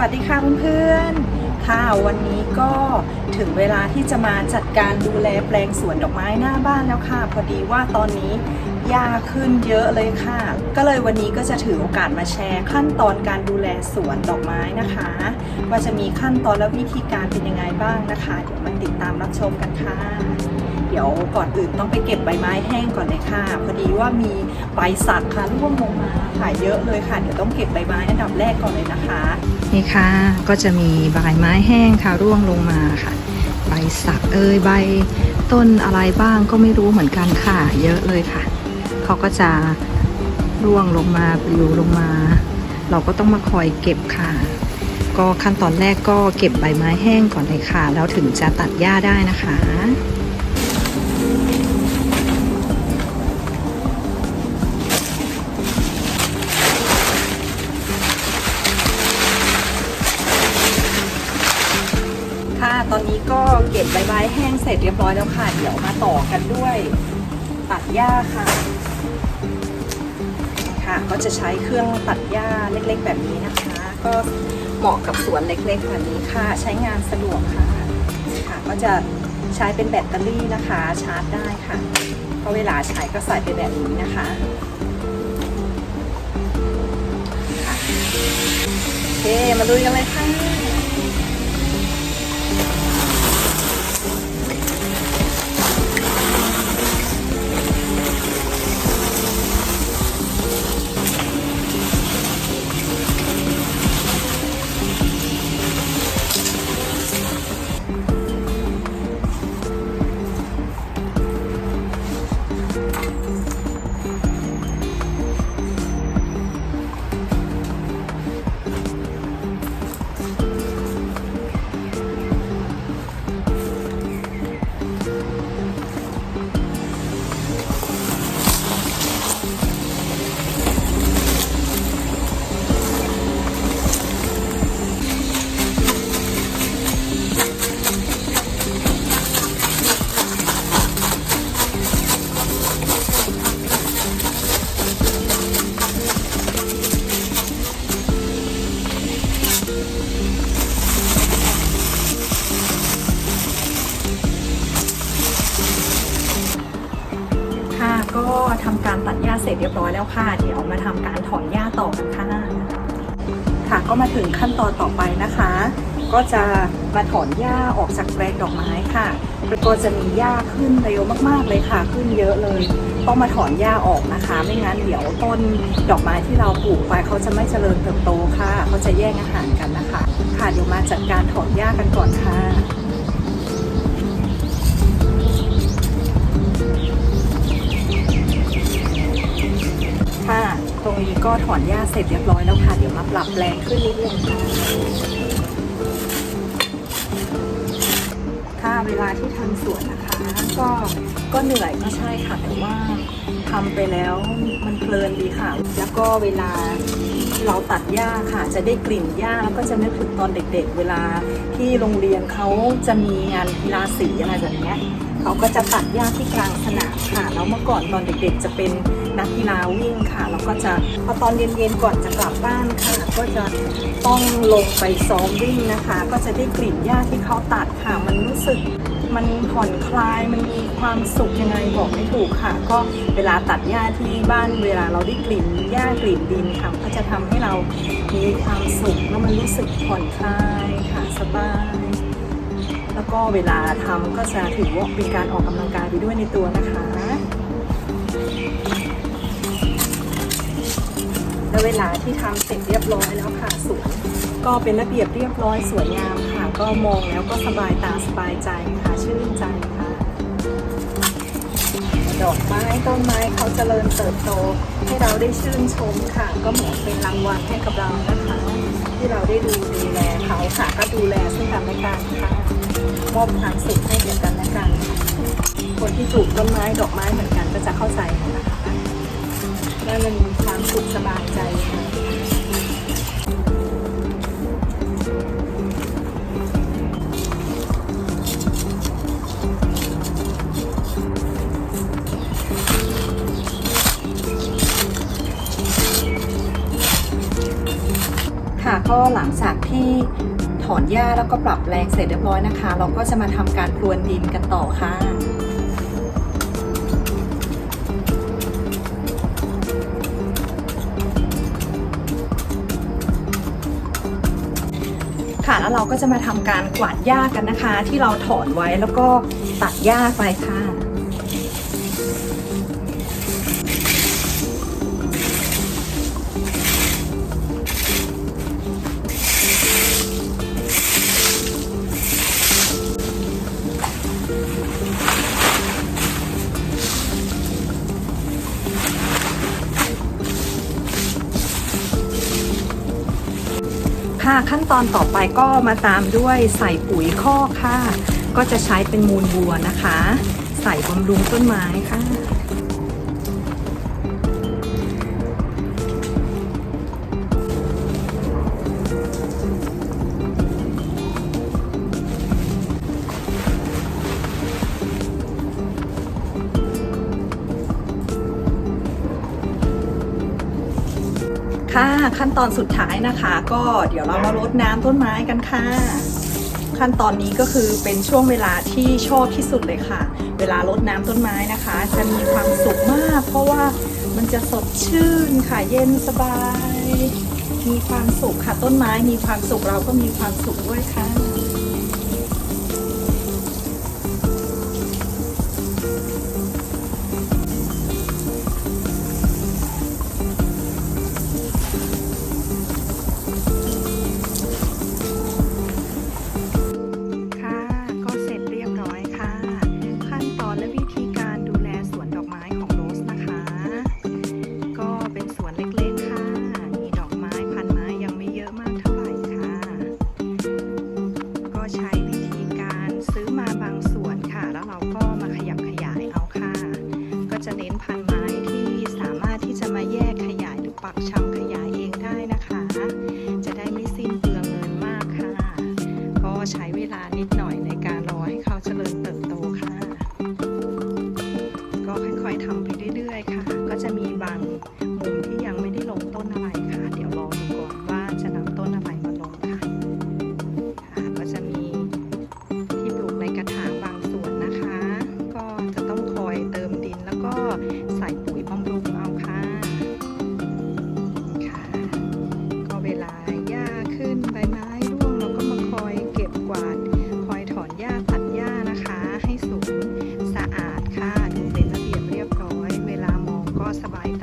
วัสดีค่ะเพื่อนๆ ค่ะวันนี้ก็ถึงเวลาที่จะมาจัดการดูแลแปลงสวนดอกไม้หน้าบ้านแล้วค่ะ พอดีว่าตอนนี้หญ้าขึ้นเยอะเลยค่ะ ก็เลยวันนี้ก็จะถือโอกาสมาแชร์ขั้นตอนการดูแลสวนดอกไม้นะคะ ว่าจะมีขั้นตอนและวิธีการเป็นยังไงบ้างนะคะเดี๋ยวมาติดตามรับชมกันค่ะ เดี๋ยวก่อนอื่นต้องไปเก็บใบไม้แห้งก่อนเลยค่ะ พอดีว่ามีใบสักค่ะร่วงลงมาค่ะเยอะเลยค่ะ เดี๋ยวต้องเก็บใบไม้อันดับแรกก่อนเลยนะคะ นี่ค่ะ ก็จะมีใบไม้แห้งค่ะร่วงลงมาค่ะ ใบสักเอ่ยใบต้นอะไรบ้างก็ไม่รู้เหมือนกันค่ะ เยอะเลยค่ะ เขาก็จะร่วงลงมาปลิวลงมา เราก็ต้องมาคอยเก็บค่ะ ก็ขั้นตอนแรกก็เก็บใบไม้แห้งก่อนเลยค่ะ แล้วถึงจะตัดหญ้าได้นะคะ ตอนนี้ก็เก็บใบไม้แห้งเสร็จเรียบร้อยแล้วค่ะ เดี๋ยวมาต่อกันด้วยตัดหญ้าค่ะ ค่ะ ก็จะใช้เครื่องตัดหญ้าเล็กๆ แบบนี้นะคะ ก็เหมาะกับสวนเล็กๆแบบนี้ค่ะ ใช้งานสะดวกค่ะ ค่ะ ก็จะใช้เป็นแบตเตอรี่นะคะ ชาร์จได้ค่ะพราะเวลาใช้ก็ใส่ไปแบบนี้นะคะโอเค มาลุยกันเลยค่ะค่ะ ทำการตัดหญ้าเสร็จเรียบร้อยแล้วค่ะ เดี๋ยวมาทำการถอนหญ้าต่อกันค่ะค่ะก็มาถึงขั้นตอนต่อไปนะคะ ก็จะมาถอนหญ้าออกจากแปลงดอกไม้ค่ะก็จะมีหญ้าขึ้นเร็วมากๆเลยค่ะ ขึ้นเยอะเลย ต้องมาถอนหญ้าออกนะคะ ไม่งั้นเดี๋ยวต้นดอกไม้ที่เราปลูกไปเขาจะไม่เจริญเติบโตค่ะ เขาจะแย่งอาหารกันนะคะ ค่ะเดี๋ยวมาจัดการถอนหญ้ากันก่อนค่ะ ค่ะ ตรงนี้ก็ถอนหญ้าเสร็จเรียบร้อยแล้วค่ะ เดี๋ยวมาปรับแปลงขึ้นนิดนึงค่ะเวลาที่ทำสวนนะคะ ก็ก็เหนื่อยก็ใช่ค่ะ แต่ว่าทำไปแล้วมันเพลินดีค่ะ แล้วก็เวลาเราตัดหญ้าค่ะ จะได้กลิ่นหญ้าแล้วก็จะนึกถึงตอนเด็กๆ เวลาที่โรงเรียนเขาจะมีงานกีฬาสีอะไรแบบนี้เขาก็จะตัดหญ้าที่กลางสนามค่ะ แล้วเมื่อก่อนตอนเด็กๆ จะเป็น นักกีฬาวิ่งค่ะแล้วก็จะพอตอนเย็นๆก่อนจะกลับบ้านค่ะ ก็จะต้องลงไปซ้อมวิ่งนะคะ ก็จะได้กลิ่นหญ้าที่เขาตัดค่ะ มันรู้สึกมันผ่อนคลายมันมีความสุขยังไงบอกไม่ถูกค่ะ ก็เวลาตัดหญ้าที่บ้านเวลาเราได้กลิ่นหญ้ากลิ่นดินค่ะ ก็จะทำให้เรามีความสุขแล้วมันรู้สึกผ่อนคลายค่ะสบายแล้วก็เวลาทำก็จะถือว่าเป็นการออกกำลังกายไปด้วยในตัวนะคะ แล้วเวลาที่ทำเสร็จเรียบร้อยแล้วค่ะสวนก็เป็นระเบียบเรียบร้อยสวยงามค่ะ ก็มองแล้วก็สบายตาสบายใจค่ะชื่นใจค่ะ ดอกไม้ต้นไม้เขาเจริญเติบโต ให้เราได้ชื่นชมค่ะ ก็เหมือนเป็นรางวัลให้กับเรานะคะ ที่เราได้ดูดูแลเขาค่ะ ก็ดูแลซึ่งกันและกันค่ะมอบความสุขให้แก่กันและกัน คนที่ปลูกต้นไม้ดอกไม้เหมือนกันก็จะเข้าใจนะคะว่ามันค สุขสบายใจค่ะก็หลังจากที่ถอนหญ้าแล้วก็ปรับแปลงเสร็จเรียบร้อยนะคะ เราก็จะมาทำการพรวนดินกันต่อค่ะ ค่ะ แล้วเราก็จะมาทำการกวาดหญ้ากันนะคะ ที่เราถอนไว้แล้วก็ตัดหญ้าไปค่ะ ค่ะ ขั้นตอนต่อไปก็มาตามด้วยใส่ปุ๋ยคอกค่ะ ก็จะใช้เป็นมูลวัวนะคะ ใส่บำรุงต้นไม้ค่ะ ค่ะ ขั้นตอนสุดท้ายนะคะ ก็เดี๋ยวเรามารดน้ำต้นไม้กันค่ะ ขั้นตอนนี้ก็คือเป็นช่วงเวลาที่ชอบที่สุดเลยค่ะ เวลารดน้ำต้นไม้นะคะ จะมีความสุขมาก เพราะว่ามันจะสดชื่นค่ะเย็นสบาย มีความสุขค่ะต้นไม้มีความสุขเราก็มีความสุขด้วยค่ะค่ะ จะเน้นพันไม้ที่สามารถที่จะมาแยกขยายหรือปักชำขยายเองได้นะคะ จะได้ไม่สิ้นเปลืองเงินมากค่ะ ก็ใช้เวลานิดหน่อยในการรอให้เขาเจริญเติบโตค่ะ ก็ค่อยๆทำไป สบาย